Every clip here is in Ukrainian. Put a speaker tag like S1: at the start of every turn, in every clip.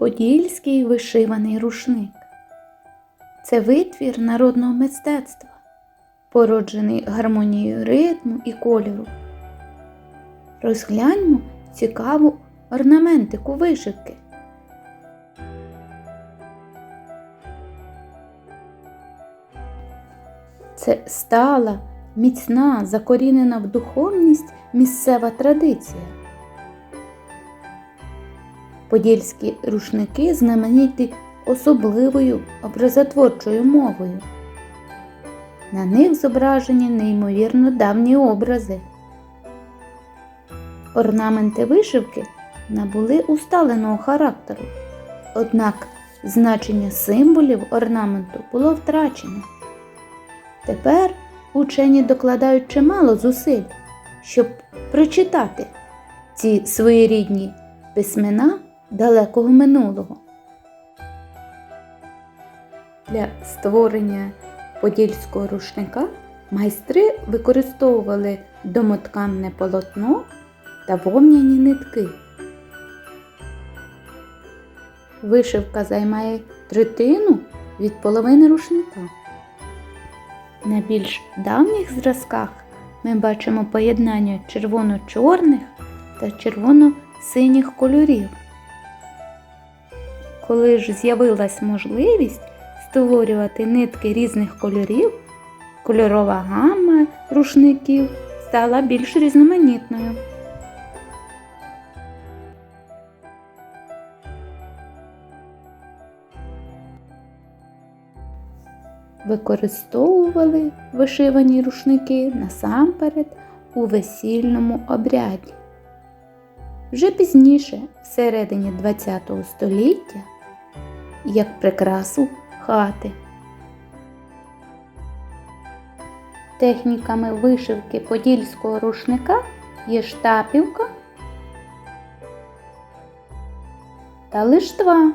S1: Подільський вишиваний рушник. Це витвір народного мистецтва, породжений гармонією ритму і кольору. Розгляньмо цікаву орнаментику вишивки. Це стала, міцна, закорінена в духовність місцева традиція. Подільські рушники знамениті особливою образотворчою мовою. На них зображені неймовірно давні образи. Орнаменти вишивки набули усталеного характеру, однак значення символів орнаменту було втрачено. Тепер учені докладають чимало зусиль, щоб прочитати ці своєрідні письмена далекого минулого. Для створення подільського рушника майстри використовували домотканне полотно та вовняні нитки. Вишивка займає третину від половини рушника. На більш давніх зразках ми бачимо поєднання червоно-чорних та червоно-синіх кольорів. Коли ж з'явилась можливість створювати нитки різних кольорів, кольорова гамма рушників стала більш різноманітною. Використовували вишивані рушники насамперед у весільному обряді. Вже пізніше, всередині ХХ століття, як прикрасу хати. Техніками вишивки подільського рушника є штапівка та лиштва,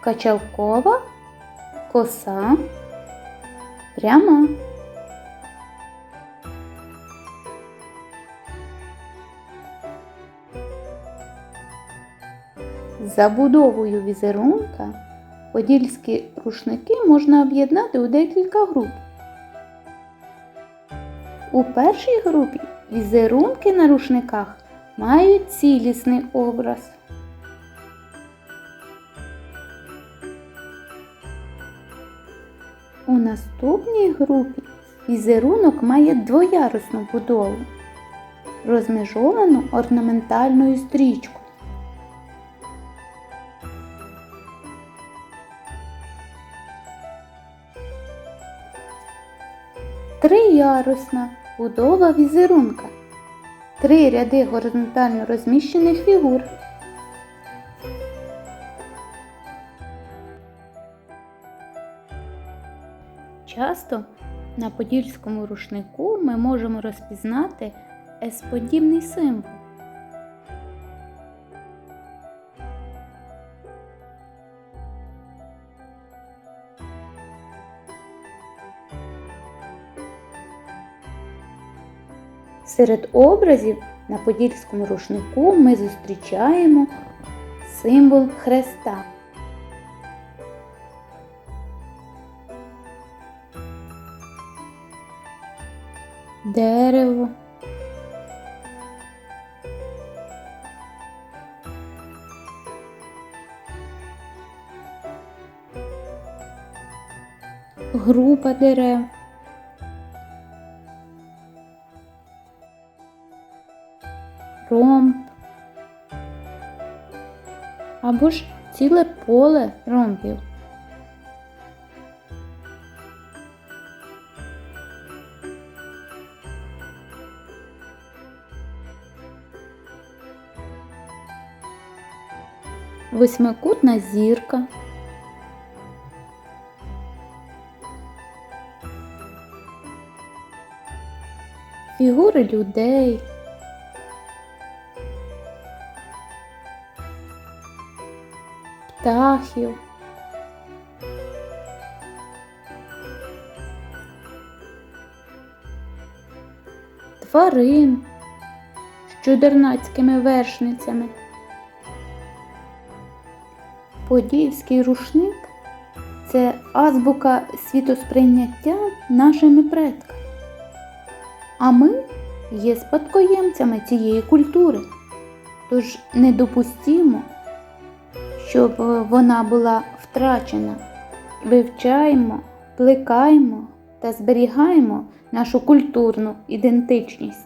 S1: качалкова, коса, пряма. Забудовою візерунка подільські рушники можна об'єднати у декілька груп. У першій групі візерунки на рушниках мають цілісний образ. У наступній групі візерунок має двоярусну будову, розмежовану орнаментальною стрічкою. Триярусна будова візерунка. Три ряди горизонтально розміщених фігур. Часто на подільському рушнику ми можемо розпізнати есподібний символ. Серед образів на подільському рушнику ми зустрічаємо символ хреста. Дерево. Група дерев. Або ж ціле поле ромбів. Восьмикутна зірка. Фігури людей. Птахів. Тварин з чудернацькими вершницями. Подільський рушник це азбука світосприйняття нашими предками. А ми є спадкоємцями цієї культури. Тож не допустімо, щоб вона була втрачена. Вивчаємо, плекаємо та зберігаємо нашу культурну ідентичність.